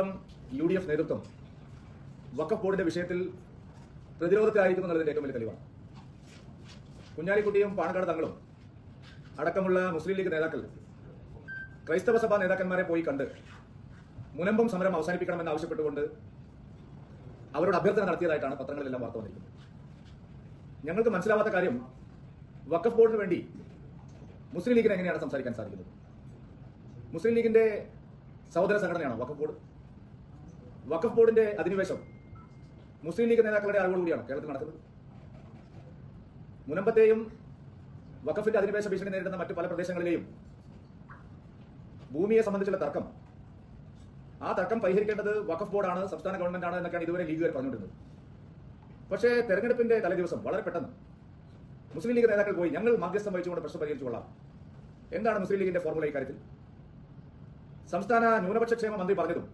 U D F നേതൃത്വം വക്കഫ് ബോർഡിന്റെ വിഷയത്തിൽ പ്രതിരോധത്തിലായിരിക്കുന്നു എന്നുള്ളതിന്റെ ഏറ്റവും വലിയ തെളിവാണ്. കുഞ്ഞാലിക്കുട്ടിയും പാണക്കാട് തങ്ങളും അടക്കമുള്ള മുസ്ലിം ലീഗ് നേതാക്കൾ ക്രൈസ്തവ സഭാ നേതാക്കന്മാരെ പോയി കണ്ട് മുനമ്പം സമരം അവസാനിപ്പിക്കണമെന്ന് ആവശ്യപ്പെട്ടുകൊണ്ട് അവരോട് അഭ്യർത്ഥന നടത്തിയതായിട്ടാണ് പത്രങ്ങളിലെല്ലാം വാർത്ത വന്നിരിക്കുന്നത്. ഞങ്ങൾക്ക് മനസ്സിലാവാത്ത കാര്യം വക്കഫ് ബോർഡിന് വേണ്ടി മുസ്ലിം ലീഗിന് എങ്ങനെയാണ് സംസാരിക്കാൻ സാധിക്കുന്നത്? മുസ്ലിം ലീഗിന്റെ സഹോദര സംഘടനയാണോ വക്കഫ് ബോർഡ്? വഖഫ് ബോർഡിന്റെ അധിനിവേശം മുസ്ലിം ലീഗ് നേതാക്കളുടെ അറിവോടുകൂടിയാണ് കേരളത്തിൽ നടക്കുന്നത്. മുനമ്പത്തെയും വഖഫിന്റെ അധിനിവേശ ഭീഷണി നേരിടുന്ന മറ്റു പല പ്രദേശങ്ങളിലെയും ഭൂമിയെ സംബന്ധിച്ചുള്ള തർക്കം. ആ തർക്കം പരിഹരിക്കേണ്ടത് വഖഫ് ബോർഡാണ് സംസ്ഥാന ഗവൺമെന്റ് ആണ് എന്നൊക്കെയാണ് ഇതുവരെ ലീഗുകാർ പറഞ്ഞുകൊണ്ടിരുന്നത്. പക്ഷേ തെരഞ്ഞെടുപ്പിന്റെ തലേദിവസം വളരെ പെട്ടെന്ന് മുസ്ലിം ലീഗ് നേതാക്കൾ പോയി. ഞങ്ങൾ മധ്യസ്ഥം വഹിച്ചുകൊണ്ട് പ്രശ്നം പരിഹരിച്ചുകൊള്ളാം. എന്താണ് മുസ്ലിം ലീഗിന്റെ ഫോർമുല ഇക്കാര്യത്തിൽ? സംസ്ഥാന ന്യൂനപക്ഷ ക്ഷേമ മന്ത്രി പറഞ്ഞതും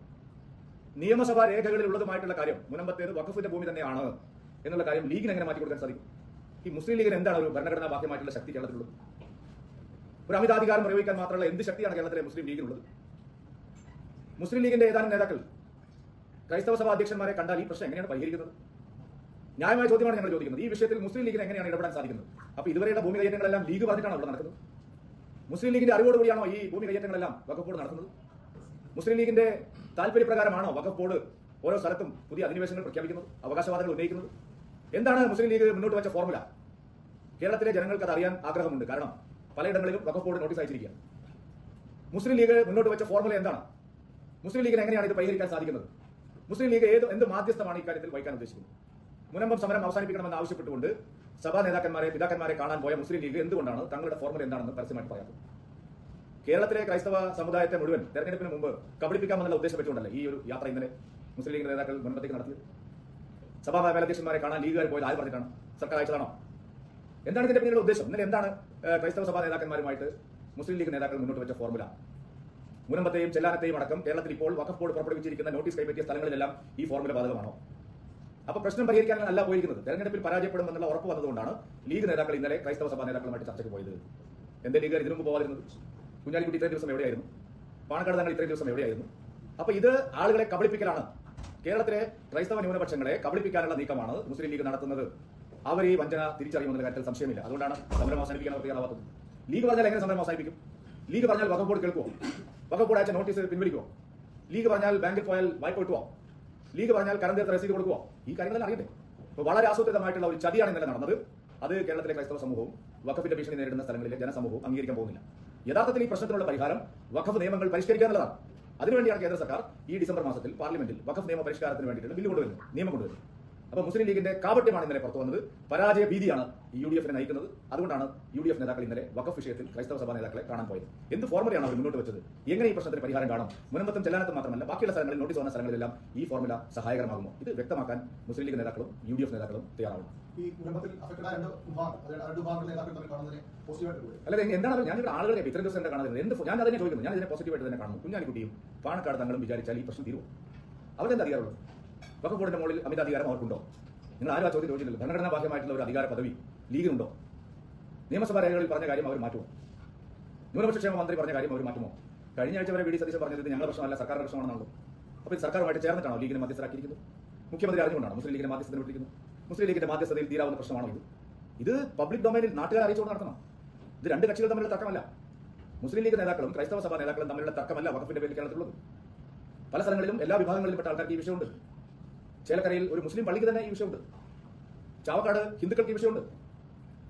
നിയമസഭാ രേഖകളിൽ ഉള്ളതുമായിട്ടുള്ള കാര്യം മുനമ്പത്തേത് വഖഫിന്റെ ഭൂമി തന്നെയാണ് എന്നുള്ള കാര്യം ലീഗിന് എങ്ങനെ മാറ്റി കൊടുക്കാൻ സാധിക്കും? ഈ മുസ്ലിം ലീഗിന് എന്താണ് ഒരു ഭരണഘടനാ ബാഹ്യമായിട്ടുള്ള ശക്തി കേരളത്തിലുള്ളത്? ഒരു അമിതാധികാരം പ്രയോഗിക്കാൻ മാത്രമുള്ള എന്ത് ശക്തിയാണ് കേരളത്തിലെ മുസ്ലിം ലീഗിനുള്ളത്? മുസ്ലിം ലീഗിന്റെ ഏതാനും നേതാക്കൾ ക്രൈസ്തവ സഭാ അധ്യക്ഷന്മാരെ കണ്ടാൽ ഈ പ്രശ്നം എങ്ങനെയാണ് പരിഹരിക്കുന്നത്? ന്യായമായ ചോദ്യമാണ് ഞങ്ങൾ ചോദിക്കുന്നത്. ഈ വിഷയത്തിൽ മുസ്ലിം ലീഗിന് എങ്ങനെയാണ് ഇടപെടാൻ സാധിക്കുന്നത്? അപ്പൊ ഇതുവരെയുള്ള ഭൂമി കയ്യേറ്റങ്ങളെല്ലാം ലീഗ് പറഞ്ഞിട്ടാണ് അവിടെ നടക്കുന്നത്? മുസ്ലിം ലീഗിന്റെ അറിവോടുകൂടിയാണോ ഈ ഭൂമി കയ്യേറ്റങ്ങളെല്ലാം വകുപ്പോട് നടക്കുന്നത് മുസ്ലിം ലീഗിന്റെ താല്പര്യപ്രകാരമാണോ വഖഫ് ബോർഡ് ഓരോ സ്ഥലത്തും പുതിയ അധിനിവേശങ്ങൾ പ്രഖ്യാപിക്കുന്നത് അവകാശവാദങ്ങൾ ഉന്നയിക്കുന്നത്? എന്താണ് മുസ്ലിം ലീഗ് മുന്നോട്ട് വെച്ച ഫോർമുല? കേരളത്തിലെ ജനങ്ങൾക്ക് അത് അറിയാൻ ആഗ്രഹമുണ്ട്. കാരണം പലയിടങ്ങളിലും വഖഫ് ബോർഡ് നോട്ടീസ് അയച്ചിരിക്കുകയാണ് മുസ്ലിം ലീഗ് മുന്നോട്ട് വെച്ച ഫോർമുല എന്താണ്? മുസ്ലിം ലീഗിന് എങ്ങനെയാണ് ഇത് പരിഹരിക്കാൻ സാധിക്കുന്നത്? മുസ്ലിം ലീഗ് ഏത് എന്ത് മാധ്യസ്ഥമാണ് ഇക്കാര്യത്തിൽ വഹിക്കാൻ ഉദ്ദേശിക്കുന്നത്? മുനമ്പം സമരം അവസാനിപ്പിക്കണമെന്ന് ആവശ്യപ്പെട്ടുകൊണ്ട് സഭാ നേതാക്കന്മാരെ പിതാക്കന്മാരെ കാണാൻ പോയ മുസ്ലിം ലീഗ് എന്തുകൊണ്ടാണ്? തങ്ങളുടെ ഫോർമുല എന്താണെന്ന് പരസ്യമായിട്ട് പറയാത്തത് കേരളത്തിലെ ക്രൈസ്തവ സമുദായത്തെ മുഴുവൻ തെരഞ്ഞെടുപ്പിന് മുമ്പ് കബളിപ്പിക്കാമെന്നുള്ള ഉദ്ദേശം വെച്ചുകൊണ്ടല്ലേ ഈ ഒരു യാത്ര ഇന്നലെ മുസ്ലിം ലീഗ് നേതാക്കൾ മുൻപത്തേക്ക് നടത്തിയത്? സഭാ മേലധ്യക്ഷന്മാരെ കാണാൻ ലീഗുകാർ പോയത് ആര് പറഞ്ഞിട്ടാണ്? സർക്കാർ അയച്ചതാണോ? എന്താണ് ഇതിന്റെ പിന്നിലുള്ള ഉദ്ദേശം? ഇന്നലെ എന്താണ് ക്രൈസ്തവ സഭാ നേതാക്കന്മാരുമായിട്ട് മുസ്ലിം ലീഗ് നേതാക്കൾ മുന്നോട്ട് വെച്ച ഫോർമുല? മുനമ്പത്തെയും ചെല്ലാനത്തെയും അടക്കം കേരളത്തിൽ ഇപ്പോൾ വഖഫ് ബോർഡ് പുറപ്പെടുവിച്ചിരിക്കുന്ന നോട്ടീസ് കൈപ്പറ്റിയ സ്ഥലങ്ങളിലെല്ലാം ഈ ഫോർമുല ബാധകമാണോ? അപ്പൊ പ്രശ്നം പരിഹരിക്കാൻ അല്ല പോയിരിക്കുന്നത് തെരഞ്ഞെടുപ്പിൽ പരാജയപ്പെടുമെന്നുള്ള ഉറപ്പ് വന്നതുകൊണ്ടാണ് ലീഗ് നേതാക്കൾ ഇന്നലെ ക്രൈസ്തവ സഭാ നേതാക്കളുമായിട്ട് ചർച്ചയ്ക്ക് പോയത്. എന്റെ ലീഗുകാർ ഇതിനു മുമ്പ് പോകാതിരുന്നത്? കുഞ്ഞാലിക്കുട്ടി ഇത്രയും ദിവസം എവിടെയായിരുന്നു? പാണക്കാട് തങ്ങൾ ഇത്രയും ദിവസം എവിടെയായിരുന്നു? അപ്പൊ ഇത് ആളുകളെ കബളിപ്പിക്കലാണ്. കേരളത്തിലെ ക്രൈസ്തവ ന്യൂനപക്ഷങ്ങളെ കബളിപ്പിക്കാനുള്ള നീക്കമാണ് മുസ്ലിം ലീഗ് നടത്തുന്നത്. അവർ ഈ വഞ്ചന തിരിച്ചറിയുമെന്ന കാര്യത്തിൽ സംശയമില്ല. അതുകൊണ്ടാണ് സമരം അവസാനിപ്പിക്കാൻ ലീഗ് പറഞ്ഞാൽ എങ്ങനെ സമരം അവസാനിപ്പിക്കും? ലീഗ് പറഞ്ഞാൽ ബോർഡ് കേൾക്കുമോ ബോർഡ് അയച്ച നോട്ടീസ് പിൻവലിക്കുമോ ലീഗ് പറഞ്ഞാൽ ബാങ്കിൽ പോയാൽ വായ്പ കിട്ടുമോ ലീഗ് പറഞ്ഞാൽ തീർത്ത രസീത് കൊടുക്കുമോ ഈ കാര്യങ്ങളെല്ലാം അറിയട്ടെ. അപ്പോൾ വളരെ ആസൂത്രിതമായിട്ടുള്ള ഒരു ചതിയാണ് ഇന്നലെ നടന്നത്. അത് കേരളത്തിലെ ക്രൈസ്തവ സമൂഹവും വഖഫിന്റെ ഭീഷണി നേരിടുന്ന സ്ഥലങ്ങളിലെ ജനസമൂഹവും അംഗീകരിക്കാൻ പോകുന്നില്ല. യഥാർത്ഥത്തിൽ ഈ പ്രശ്നത്തിനുള്ള പരിഹാരം വഖഫ് നിയമങ്ങൾ പരിഷ്കരിക്കാനുള്ളതാണ് അതിനുവേണ്ടിയാണ് കേന്ദ്ര സർക്കാർ ഈ ഡിസംബർ മാസത്തിൽ പാർലമെന്റിൽ വഖഫ് നിയമ പരിഷ്കാരത്തിന് വേണ്ടിയിട്ടുള്ള ബില്ല് കൊണ്ടുവരുന്നത് നിയമം കൊണ്ടുവരുന്നത്. അപ്പോൾ മുസ്ലിം ലീഗിന്റെ കാപട്യമാണ് ഇന്നലെ പുറത്തു വന്നത്. പരാജയ ഭീതിയാണ് യു ഡി എഫിനെ നയിക്കുന്നത്. അതുകൊണ്ടാണ് യു ഡി എഫ് നേതാക്കൾ ഇന്നലെ വഖഫ് വിഷയത്തിൽ ക്രൈസ്തവ സഭാ നേതാക്കളെ കാണാൻ പോയത്. എന്ത് ഫോർമുലയാണ് അവർ മുന്നോട്ട് വെച്ചത്? എങ്ങനെ ഈ പ്രശ്നത്തിന് പരിഹാരം കാണും? മുനമ്പത്തും ചെല്ലാനത്തും മാത്രമല്ല ബാക്കിയുള്ള സ്ഥലങ്ങളിൽ നോട്ടീസ് വന്ന സ്ഥലങ്ങളിലെല്ലാം ഈ ഫോർമുല സഹായകരമാകുമോ? ഇത് വ്യക്തമാക്കാൻ മുസ്ലിം ലീഗ് നേതാക്കളും യു ഡി എഫ് നേതാക്കളും തയ്യാറാവും ഈ കുടുംബത്തിൽ അല്ലാതെ എന്താണ് ഞാൻ ഇവിടെ ആളുകളെ ഇത്രയും ദിവസം എന്താ കാണുന്നത്. എന്ത് ഞാൻ അതിനെ ചോദിക്കുന്നു. ഞാൻ ഇതിനെ പോസിറ്റീവായിട്ട് തന്നെ കാണുന്നു. കുഞ്ഞാലിക്കുട്ടിയും പാണക്കാട് തങ്ങളും വിചാരിച്ചാൽ ഈ പ്രശ്നം തീരുമോ അവരെന്താ അധികാരമുള്ളത് വഖഫ് ബോർഡിന്റെ മുകളിൽ അമിത അധികാരം അവർക്കുണ്ടോ? നിങ്ങൾ ആരും ആ ചോദ്യം ചോദിച്ചില്ലല്ലോ. ഭരണഘടനാ ബാഹ്യമായിട്ടുള്ള ഒരു അധികാര പദവി ലീഗിനുണ്ടോ നിയമസഭാ രേഖകളിൽ പറഞ്ഞ കാര്യം അവർ മാറ്റുമോ? ന്യൂനപക്ഷ ക്ഷേമ മന്ത്രി പറഞ്ഞ കാര്യം അവർ മാറ്റുമോ? കഴിഞ്ഞ ആഴ്ച വരെ വി ഡി സതീശൻ പറഞ്ഞത് ഞങ്ങളുടെ പ്രശ്നമല്ല സർക്കാരിന്റെ പ്രശ്നമാണെന്നാണല്ലോ. അപ്പോൾ സർക്കാരുമായിട്ട് ചേർന്നിട്ടാണോ ലീഗിനെ മധ്യസ്ഥരാക്കിയിരിക്കുന്നത്? മുഖ്യമന്ത്രി അറിഞ്ഞുകൊണ്ടാണ് മുസ്ലിം ലീഗിനെ മധ്യസ്ഥത വിട്ടിരിക്കുന്നത്? മുസ്ലിം ലീഗിന്റെ മാധ്യസ്ഥതയിൽ തീരാവുന്ന പ്രശ്നമാണോ ഇത്? ഇത് പബ്ലിക് ഡൊമൈനിൽ നാട്ടുകാർ അറിയിച്ചുകൊണ്ട് നടത്തണം. ഇത് രണ്ട് കക്ഷികൾ തമ്മിലുള്ള തർക്കമല്ല. മുസ്ലിം ലീഗ് നേതാക്കളും ക്രൈസ്തവ സഭാ നേതാക്കളും തമ്മിലുള്ള തർക്കമല്ല വകുപ്പിന്റെ പേരിൽ കേരളത്തിലുള്ളത്. പല സ്ഥലങ്ങളിലും എല്ലാ വിഭാഗങ്ങളിലും പെട്ട ആൾക്കാർക്ക് ഈ വിഷയമുണ്ട്. ചേലക്കരയിൽ ഒരു മുസ്ലിം പള്ളിക്ക് തന്നെ ഈ വിഷയമുണ്ട്. ചാവക്കാട് ഹിന്ദുക്കൾക്ക് ഈ വിഷയമുണ്ട്.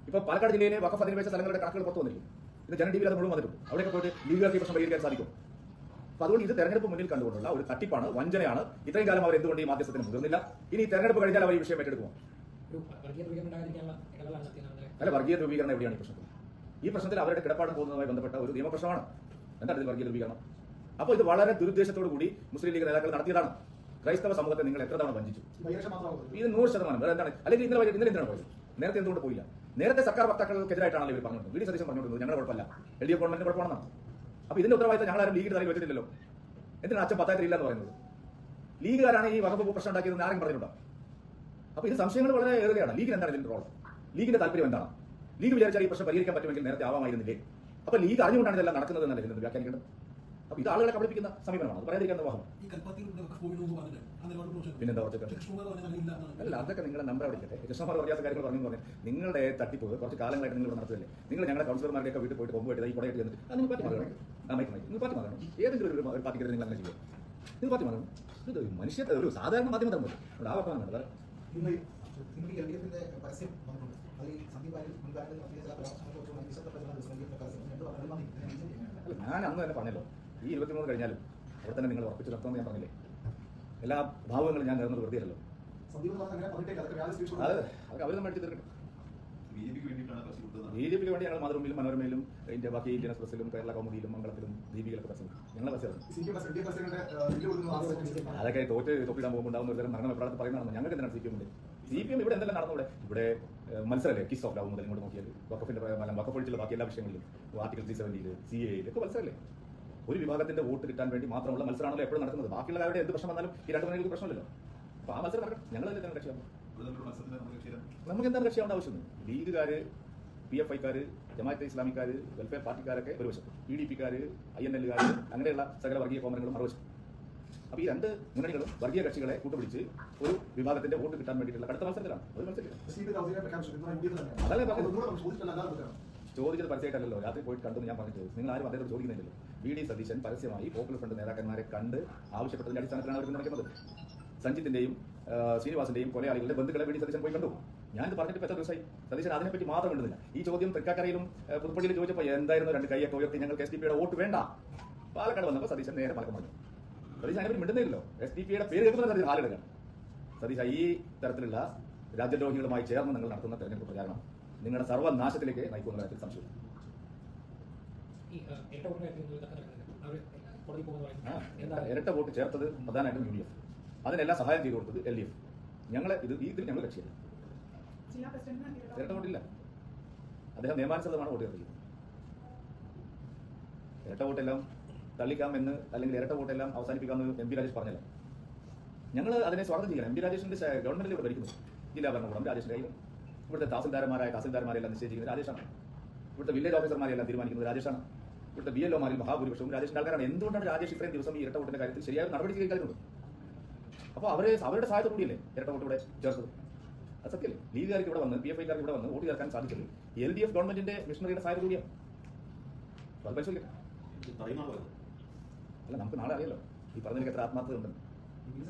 ഇപ്പൊ പാലക്കാട് ജില്ലയിലെ വഖഫ് അധിനിവേശ സ്ഥലങ്ങളുടെ കണക്കുകൾ പുറത്തു വന്നിരിക്കും ഇത് ജന ടി വിയിൽ അത് മുഴുവൻ വന്നിട്ടുണ്ട്. അവിടെയൊക്കെ പോയിട്ട് ലീഗുകാർക്ക് ഈ പ്രശ്നം പരിഹരിക്കാൻ സാധിക്കും. അപ്പൊ അതുകൊണ്ട് ഇത് തെരഞ്ഞെടുപ്പ് മുന്നിൽ കണ്ടുകൊണ്ടുള്ള ഒരു തട്ടിപ്പാണ് വഞ്ചനയാണ്. ഇത്രയും കാലം അവർ എന്തുകൊണ്ട് ഈ മാധ്യസ്ഥത്തിന് മുതിർന്നില്ല? ഇനി തെരഞ്ഞെടുപ്പ് കഴിഞ്ഞാൽ അവർ ഈ വിഷയം ഏറ്റെടുക്കുമോ? അല്ല വർഗീയ ധ്രുവീകരണം എവിടെയാണ് ഈ പ്രശ്നത്തിൽ? ഈ പ്രശ്നത്തിൽ അവരുടെ കിടപ്പാടം പോകുന്നതുമായി ബന്ധപ്പെട്ട ഒരു നിയമപ്രശ്നമാണ്. എന്താണ് ഇത് വർഗീയ ധ്രുവീകരണം? അപ്പോൾ ഇത് വളരെ ദുരുദ്ദേശത്തോടു കൂടി മുസ്ലിം ലീഗ് നേതാക്കൾ നടത്തിയതാണ്. ക്രൈസ്തവ സമൂഹത്തെ നിങ്ങൾ എത്ര തവണ വഞ്ചിച്ചു? ഇത് നൂറ് ശതമാനം. വേറെ എന്താണ്? അല്ലെങ്കിൽ ഇന്നലെ ഇന്നലെ എന്തിനാണ് പോയത്? നേരത്തെ എന്തുകൊണ്ട് പോയില്ല? നേരത്തെ സർക്കാർ വക്താക്കൾക്കെതിരായിട്ടാണ് ഇവർ പറഞ്ഞത് വി ഡി സതീശൻ പറഞ്ഞുകൊണ്ടിരുന്നത് ഞങ്ങളുടെ കുഴപ്പമില്ല. എൽ ഡി എഫ് ഗവൺമെന്റിന് കുഴപ്പമാണെന്നാണ് അപ്പൊ ഇതിന്റെ ഉത്തരവാദിത്തം ഞങ്ങൾ ആരും ലീഗിന്റെ തലയിൽ വെച്ചിട്ടില്ലല്ലോ. എന്തിനാണ് അച്ഛൻ പത്തായത്തിൽ ഇല്ല എന്ന് പറയുന്നത്? ലീഗുകാരാണ് ഈ വകുപ്പ് പ്രശ്നം ഉണ്ടാക്കിയത് ആരും പറഞ്ഞിട്ടുണ്ടോ? അപ്പൊ ഇത് സംശയങ്ങൾ വളരെ ഏറെയാണ് ലീഗിന് എന്താണ് ഇതിന്റെ റോൾ ലീഗിന്റെ താല്പര്യം എന്താണ്? ലീഗ് വിചാരിച്ചാൽ ഈ പ്രശ്നം പരിഹരിക്കാൻ പറ്റുമെങ്കിൽ നേരത്തെ ആവാമായിരുന്നില്ലേ? അപ്പൊ ലീഗ് അറിഞ്ഞുകൊണ്ടാണ് ഇതെല്ലാം നടക്കുന്നത് എന്നല്ല ഇതിന് വ്യാഖ്യാനിക്കേണ്ടത്? അപ്പൊ ഇത് ആളുകളെ കബളിപ്പിക്കുന്ന സമീപനമാണ്. അത് പറയാതിരിക്കാൻ ആ പിന്നെന്താ എന്നാണ്. അല്ല അതൊക്കെ നിങ്ങളുടെ നമ്പർ അവിടെ ഇരിക്കട്ടെ. കൃഷ്ണമാർ പറയാത്ത കാര്യങ്ങൾ പറഞ്ഞു പറഞ്ഞു നിങ്ങളുടെ തട്ടിപ്പ് കുറച്ച് കാലങ്ങളായിട്ട് നിങ്ങൾ നടത്തില്ലേ നിങ്ങൾ ഞങ്ങളുടെ കൗൺസിലർമാരുടെയൊക്കെ വീട്ടിൽ പോയിട്ട് കൊമ്പ് വെട്ടി ഈ കുടയിട്ട് ചെന്നിട്ട് അത് നിങ്ങൾ പാർട്ടി മാറണം നിങ്ങൾ പാർട്ടി മാറണം ഏതെങ്കിലും ഒരു ഒരു പാർട്ടിക്ക് നിങ്ങൾ അങ്ങനെ ചെയ്യുക നിങ്ങൾ പാർട്ടി മാറണം ഇത് മനുഷ്യ ഒരു സാധാരണ മാധ്യമ ധർമ്മം അവിടെ ആ പരസ്യം വന്നിട്ടുണ്ട്. ഈ മുൻകാലങ്ങളിൽ നടത്തിയ ചില പരാമർശങ്ങളെ കുറിച്ചുള്ള പ്രചരണം പരസ്യം ചെയ്യണം. അല്ല ഞാൻ അന്ന് തന്നെ പറഞ്ഞല്ലോ. ഈ ഇരുപത്തിമൂന്ന് കഴിഞ്ഞാലും അവിടെ തന്നെ നിങ്ങൾ ഉറപ്പിച്ച് നിർത്തണമെന്ന് ഞാൻ പറഞ്ഞില്ലേ? എല്ലാ ഭാവങ്ങളും ഞാൻ നേർന്നത് വെറുതെ അല്ലല്ലോ സന്ദീപ് എന്ന് പറഞ്ഞാൽ അങ്ങനെ പറഞ്ഞിട്ടേ അതൊക്കെ വ്യാജ സ്ക്രീൻഷോട്ട് അത് അവർ നമ്മൾ അടിച്ചു തീർക്കട്ടെ. ബി ജെ പിക്ക് വേണ്ടി ഞങ്ങൾ മാതൃഭൂമിയിലും മനോരമയിലും ഇന്ത്യ ബാക്കി ഇന്ത്യൻ എക്സ്പ്രസിലും കേരള കൗമുദിയിലും മംഗളത്തിലും ദീപികയിലൊക്കെ പ്രസംഗം ഞങ്ങളെ പരസ്യം സി പി എം എൽഡിഎഫ് പരസ്യങ്ങളുടെ വലിയ കൊടുക്കുന്ന ആവശ്യം അതൊക്കെ തോറ്റ് തൊപ്പിടാൻ പോകുമ്പോൾ ഉണ്ടാവുന്ന ഒരു തരം മരണം എപ്പോഴത്തെ പറയുന്നതാണ് ഞങ്ങൾക്ക് എന്തിനാണ് സി പി എമ്മിന്റെ? സി പി എം ഇവിടെ എന്തെല്ലാം നടന്നൂടെ? ഇവിടെ ഇവിടെ മത്സരമല്ലേ? കിസ് ഓഫ് ലവ് മുതൽ ഇങ്ങോട്ട് നോക്കിയാൽ വക്കഫിന്റെ വക്കഫ് ഒഴിച്ചുള്ള ബാക്കി എല്ലാ വിഷയങ്ങളിലും. ആർട്ടിക്കൽ ത്രീ സെവന്റിയിൽ സി എയിൽ ഒക്കെ മത്സരമല്ലേ? ഒരു വിഭാഗത്തിന്റെ വോട്ട് കിട്ടാൻ വേണ്ടി മാത്രമുള്ള മത്സരമാണല്ലോ എപ്പോഴും നടക്കുന്നത്. ബാക്കിയുള്ള ബാക്കിയുള്ളവരുടെ എന്ത് പ്രശ്നം വന്നാലും ഈ രണ്ട് മണികൾക്ക് പ്രശ്നമില്ലല്ലോ. അപ്പൊ ആ മത്സരം നടക്കണം ഞങ്ങൾ തന്നെ ഇവിടെ തമ്മിലുള്ള മത്സരത്തിന് നമുക്ക് എന്താണ് കക്ഷിയാവേണ്ട ആവശ്യം? ലീഗുകാര് പി എഫ് ഐക്കാര് ജമാഅത്തെ ഇസ്ലാമിക്കാര് വെൽഫെയർ പാർട്ടിക്കാരൊക്കെ ഒരു വശത്ത് പി ഡി പിക്കാര് ഐ എൻ എല്ലുകാർ അങ്ങനെയുള്ള സകല വർഗീയ കോമനങ്ങളും മറുവശം അപ്പൊ ഈ രണ്ട് മുന്നണികളും വർഗീയ കക്ഷികളെ കൂട്ടുപിടിച്ച് ഒരു വിഭാഗത്തിന്റെ വോട്ട് കിട്ടാൻ വേണ്ടിയിട്ടുള്ള കടുത്ത മത്സരത്തിലാണ്. ഒരു മത്സരം സി പി ഔദ്യോഗിക പ്രഖ്യാപിച്ചു. ഇന്ന് യു ഡി എഫ് തന്നെയാണ് അതല്ലേ ചോദിച്ചത് പരസ്യമായിട്ടല്ലോ രാത്രി പോയിട്ട് കണ്ടു ഞാൻ പറഞ്ഞത് നിങ്ങൾ ആരും അദ്ദേഹത്തോട് ചോദിക്കുന്നില്ലല്ലോ. വി ഡി സതീശൻ പരസ്യമായി പോപ്പുലർ ഫ്രണ്ട് നേതാക്കന്മാരെ കണ്ട് ആവശ്യപ്പെട്ടതിന്റെ അടിസ്ഥാനത്തിലാണ് അവർ നടക്കുന്നത്. സഞ്ജിത്തിന്റെയും ശ്രീനിവാസിന്റെയും കൊലയാളികളുടെ ബന്ധുക്കളെ വി ഡി സതീശൻ പോയി കണ്ടു. ഞാൻ ഇത് പറഞ്ഞിട്ട് എത്ര ദിവസമായി? സതീശൻ അതിനെപ്പറ്റി മാത്രം മിണ്ടുന്നില്ല ഈ ചോദ്യം തൃക്കാക്കരയിലും പുതുപ്പള്ളിയിലും ചോദിച്ചപ്പോൾ എന്തായിരുന്നു രണ്ട് കൈയൊക്കെ ഉയർത്തി ഞങ്ങൾക്ക് എസ് ഡി പിയുടെ വോട്ട് വേണ്ട? പാലക്കാട് വന്നപ്പോൾ സതീശൻ നേരെ മലക്കം പറഞ്ഞു. സതീശൻ അതിനെപ്പറ്റി മിണ്ടുന്നില്ലല്ലോ. എസ് ഡി പിയുടെ പേര് കേൾക്കുന്ന സതീശൻ ഹാലെടുക്കാൻ സതീശ ഈ തരത്തിലുള്ള രാജ്യദ്രോഹികളുമായി ചേർന്ന് നിങ്ങൾ നടത്തുന്ന തെരഞ്ഞെടുപ്പ് പ്രചാരണം. നിങ്ങളുടെ സർവനാശത്തിലേക്ക് നയിക്കുന്ന കാര്യത്തിൽ സംശയം ഈ ഇരട്ട വോട്ട് ചേർത്തത് പ്രധാനമായിട്ടും യു ഡി എഫ്. അതിനെല്ലാം സഹായം ചെയ്തു കൊടുത്തത് എൽ ഡി എഫ്. ഞങ്ങളെ ഇത് ഈ ഇതിൽ ഞങ്ങൾ കക്ഷിയല്ല. ഇരട്ട വോട്ടില്ല. അദ്ദേഹം നിയമാനുസൃതമാണ് വോട്ട് ചേർത്തിരിക്കുന്നത്. ഇരട്ട വോട്ടെല്ലാം തള്ളിക്കാം എന്ന് അല്ലെങ്കിൽ ഇരട്ട വോട്ടെല്ലാം അവസാനിപ്പിക്കാമെന്ന് എം പി രാജേഷ് പറഞ്ഞല്ലോ. ഞങ്ങൾ അതിനെ സ്വാഗതം ചെയ്യണം. എം പി രാജേഷിന്റെ ഗവൺമെന്റിൽ ഇവിടെ ഭരിക്കുന്നു. ജില്ലാ ഭരണകൂടം രാജേഷിന്റെ കയ്യിൽ ഇവിടുത്തെ തഹസിൽദാരന്മാരായ തഹസിൽദാർമാരെല്ലാം നിശ്ചയിക്കുന്നത് രാജേഷാണ്. ഇവിടുത്തെ വില്ലേജ് ഓഫീസർമാരെല്ലാം തീരുമാനിക്കുന്നത് രാജേഷാണ്. ഇവിടുത്തെ ബി എൽ ഒമാരിൽ മഹാഭൂരിപക്ഷവും രാജേഷിന്റെ ആൾക്കാരാണ്. എന്തുകൊണ്ടാണ് രാജേഷ് ഇത്രയും ദിവസം ഈ ഇരട്ടവോട്ടിന്റെ കാര്യത്തിൽ ശരിയായ നടപടി സ്വീകരിക്കാറുണ്ട് അപ്പോൾ അവരെ അവരുടെ സഹായത്തോടു കൂടിയല്ലേ ഇരട്ട വോട്ട് ഇവിടെ ചേർത്തത്? അത് സത്യമല്ലേ ലീഗുകാർക്ക് ഇവിടെ വന്ന് പി എഫ് ഐക്കാർക്ക് ഇവിടെ വന്ന് വോട്ട് ചേർക്കാൻ സാധിച്ചത് എൽ ഡി എഫ് ഗവൺമെന്റിന്റെ മിഷണറിയുടെ സഹായത്തോടു കൂടിയാണ്. അത് അല്ല നമുക്ക് നാളെ അറിയാലോ. ഈ പറഞ്ഞതിന് എത്ര ആത്മാർത്ഥത ഉണ്ടെന്ന് കഴിഞ്ഞ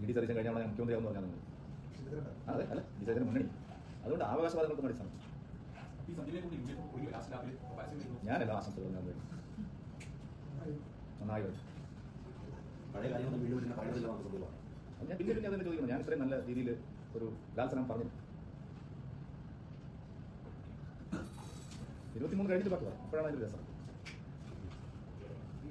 ഇ ഡി സതീശൻ കഴിഞ്ഞാൽ മുഖ്യമന്ത്രിയാവുന്ന പറഞ്ഞാൽ. അതെ അല്ല സതീശന്റെ മുന്നണി. അതുകൊണ്ട് അവകാശവാദങ്ങൾക്ക് പരസ്യം ചെയ്യുന്നു ഞാനല്ല ആശംസകൾ ഞാൻ വേണ്ടി നന്നായി വരും പഴയ വീണ്ടും വീണ്ടും നമുക്ക് ഞാൻ പിന്നെ പിന്നെ അതിനെ ചോദിക്കുന്നു. ഞാൻ ഇത്രയും നല്ല രീതിയിൽ ഒരു ലാൽസനം പറഞ്ഞു ഇരുപത്തിമൂന്ന് കഴിഞ്ഞിട്ട് ബാക്കി പറയാം അപ്പോഴാണ് അതിന്റെ രസം ഈ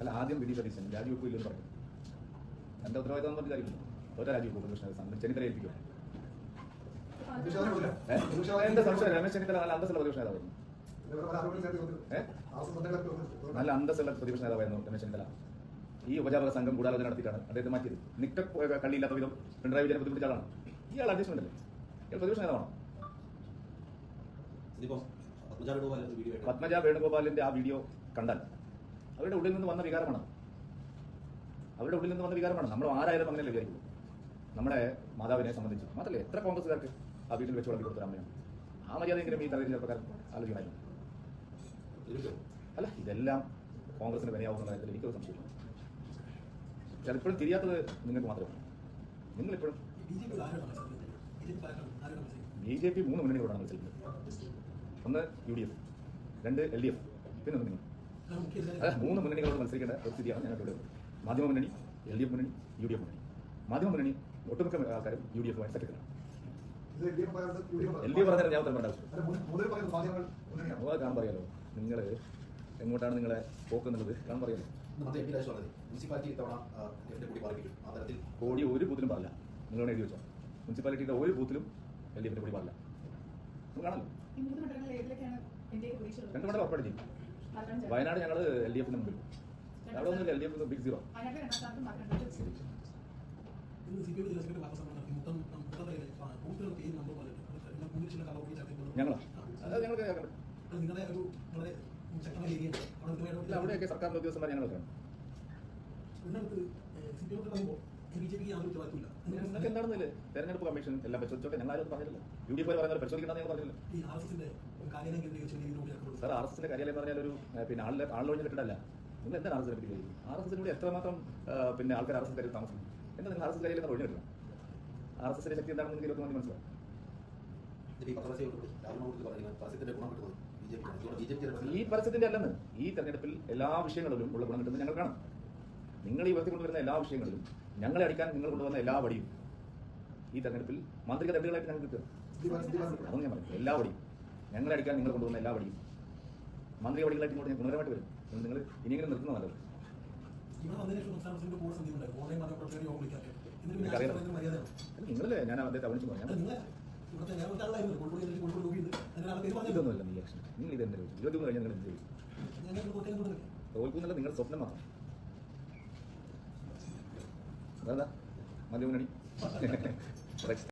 അല്ല ആദ്യം വിധി സതീശൻ രാജിവെപ്പ് ഇല്ലെന്ന് പറഞ്ഞു. എന്റെ ഉത്തരവാദിത്തം പറഞ്ഞ കാര്യമില്ല. ഒറ്റ രാജിവെപ്പ് കൃഷ്ണ ചെന്നിത്തല ഏൽപ്പിക്കും. എന്റെ സംശയം? രമേശ് ചെന്നിത്തല നല്ല അന്തസ്സുള്ള പ്രതിപക്ഷ നേതാവായിരുന്നു നല്ല അന്തസ്സുള്ള പ്രതിപക്ഷ നേതാവായിരുന്നു രമേശ് ചെന്നിത്തല. ഈ ഉപജാപക സംഘം ഗൂഢാലോചന നടത്തിയിട്ടാണ് അദ്ദേഹത്തെ മാറ്റിയത്. നിക്ക കള്ളിയില്ലാത്ത വിധം പിണറായി വിജയനെ ബുദ്ധിമുട്ടിച്ച ആളാണ്. ഇയാൾ അഡ്ജസ്റ്റ്മെന്റ് അല്ലേ? ഇയാൾ പ്രതിപക്ഷ നേതാവാണോ? ഇതിപ്പോ പത്മജാ വേണുഗോപാലിന്റെ ആ വീഡിയോ കണ്ടാൽ അവരുടെ ഉള്ളിൽ നിന്ന് വന്ന വികാരമാണ്. അവരുടെ ഉള്ളിൽ നിന്ന് വന്ന വികാരമാണ്. നമ്മൾ ആരായാലും അങ്ങനെ വിചാരിക്കുള്ളൂ. നമ്മുടെ മാതാവിനെ സംബന്ധിച്ച് മാത്രമല്ല എത്ര കോൺഗ്രസ്സുകാർക്ക് ആ വീട്ടിൽ വെച്ച് വളർത്തി കൊടുത്ത അമ്മയാണ് ആ മര്യാദയെങ്കിലും ഈ തലയിൽ ചെറുപ്പക്കാരൻ ആലോചിക്കണമായിരുന്നു അല്ല ഇതെല്ലാം കോൺഗ്രസിന് വിനയാവുന്ന കാര്യത്തിൽ എനിക്കൊരു സംശയമില്ല ചിലപ്പോഴും തിരിയാത്തത് നിങ്ങൾക്ക് മാത്രമാണ് നിങ്ങളിപ്പോഴും ബി ജെ പി മൂന്ന് മുന്നണികളോടാണ് മത്സരിക്കുന്നത്. ഒന്ന് യു ഡി എഫ് രണ്ട് എൽ ഡി എഫ് പിന്നെ ഒന്ന് നിങ്ങൾ അതാണ് അതെ മൂന്ന് മുന്നണികളോട് മത്സരിക്കേണ്ട ഒരു സ്ഥിതിയാണ് ഞങ്ങൾക്ക് ഇവിടെ മാധ്യമ മുന്നണി എൽ ഡി എഫ് മുന്നണി യു ഡി എഫ് മുന്നണി. മാധ്യമ മുന്നണി ഒട്ടുമിക്ക ആൾക്കാരും യു ഡി എഫുമായി സഖ്യത്തിലാണ് എൽ ഡി എഫ് പറഞ്ഞാൽ ഞാൻ ഉത്തരം നമുക്ക് കാണാൻ പറയാലോ നിങ്ങൾ എങ്ങോട്ടാണ് നിങ്ങളെ പോക്കുന്നുള്ളത് കാണാൻ പറയാലോ. മുനിസിപ്പാലിറ്റി കൂടി ഒരു ബൂത്തിലും പാടില്ല. നിങ്ങളോട് എഴുതി വെച്ചോ. മുനിസിപ്പാലിറ്റിയുടെ ഒരു ബൂത്തിലും എൽ ഡി എഫിന്റെ കൂടി പാടില്ല. നമുക്ക് രണ്ട് മണ്ഡലം ഉറപ്പായിട്ട് ചെയ്യും. വയനാട് ഞങ്ങൾ എൽ ഡി എഫിന് മുമ്പിൽ അവിടെ ഒന്നും L D F big zero ഞങ്ങളോ. അത് ഞങ്ങൾക്ക് അവിടെയൊക്കെ സർക്കാരിന്റെ ഉദ്യോഗസ്ഥന്മാർ ഞങ്ങൾ വെക്കണം ബി ജെ പിക്ക് യാതൊരു ഉത്തരവാദിത്തമില്ല നിങ്ങൾക്ക് എന്താണെന്നില്ലേ തെരഞ്ഞെടുപ്പ് കമ്മീഷൻ എല്ലാം പരിശോധിച്ചോട്ടെ ഞങ്ങൾ ആരും പറഞ്ഞില്ല യു ഡി എഫ് പറയുന്ന പോലെ പരിശോധിക്കണം ഞങ്ങൾ പറഞ്ഞില്ല ഈ ആർ എസ് എസിന്റെ കാര്യങ്ങൾ കേന്ദ്രീകരിച്ച് രീതിയിലൂടെ സാർ ആർ എസ് എസിന്റെ കാര്യാലയം പറഞ്ഞാൽ ഒരു പിന്നെ ആളിലെ ആളൊഴിഞ്ഞ കെട്ടിടല്ല നിങ്ങൾ എന്താണ് ആർ എസ് പറ്റി ആർ എസ് എസിലൂടെ എത്രമാത്രം പിന്നെ ആൾക്കാർ ആർ എസ് എസ് കാര്യം താമസിക്കും എന്താ നിങ്ങൾ ആർ എസ് എസ് കാര്യത്തിൽ ഒഴിഞ്ഞു കിട്ടണം ആർ എസ് എസിന്റെ ശക്തി എന്താണെന്ന് നിങ്ങൾക്ക് ഇരുപത്തി മനസ്സിലാവും ഈ പരസ്യത്തിന്റെ അല്ലെന്ന് ഈ തെരഞ്ഞെടുപ്പിൽ എല്ലാ വിഷയങ്ങളിലും ഉള്ള ഗുണം കിട്ടുന്നത് ഞങ്ങൾ കാണാം. നിങ്ങൾ ഈ ഉയർത്തിക്കൊണ്ടുവരുന്ന എല്ലാ വിഷയങ്ങളിലും ഞങ്ങളെ അടിക്കാൻ നിങ്ങൾ കൊണ്ടുവന്ന എല്ലാ വടിയും. ഈ തെരഞ്ഞെടുപ്പിൽ മാന്ത്രിക തെരഞ്ഞെടുപ്പായിട്ട് ഞങ്ങൾക്ക് കിട്ടുക. അതൊന്നും ഞാൻ പറഞ്ഞു. എല്ലാ വടിയും. ഞങ്ങളെ അടിക്കാൻ നിങ്ങൾ കൊണ്ടുവന്ന എല്ലാ വടിയും. മന്ത്രി വടികളായിട്ട് ഇങ്ങോട്ട് ഗുണകരമായിട്ട് വരും. നിങ്ങൾ ഇനിയെങ്കിലും നിർത്തുന്ന നല്ലത്. നിങ്ങളല്ലേ? ഞാൻ അദ്ദേഹത്തെ അവനിച്ചു അത് പറഞ്ഞു ഇതൊന്നുമല്ല നീ ഇലക്ഷൻ നിങ്ങൾ ഇത് തന്നെ ചോദിച്ചു ഇരുപത്തി മൂന്ന് കഴിഞ്ഞാൽ നിങ്ങൾ എന്ത് ചെയ്യും? ഞാൻ സ്വപ്നം കോട്ടയം തുടങ്ങി തോൽക്കുന്നില്ല നിങ്ങളുടെ സ്വപ്നം മാത്രം അതെന്താ മദ്യമുന്നണി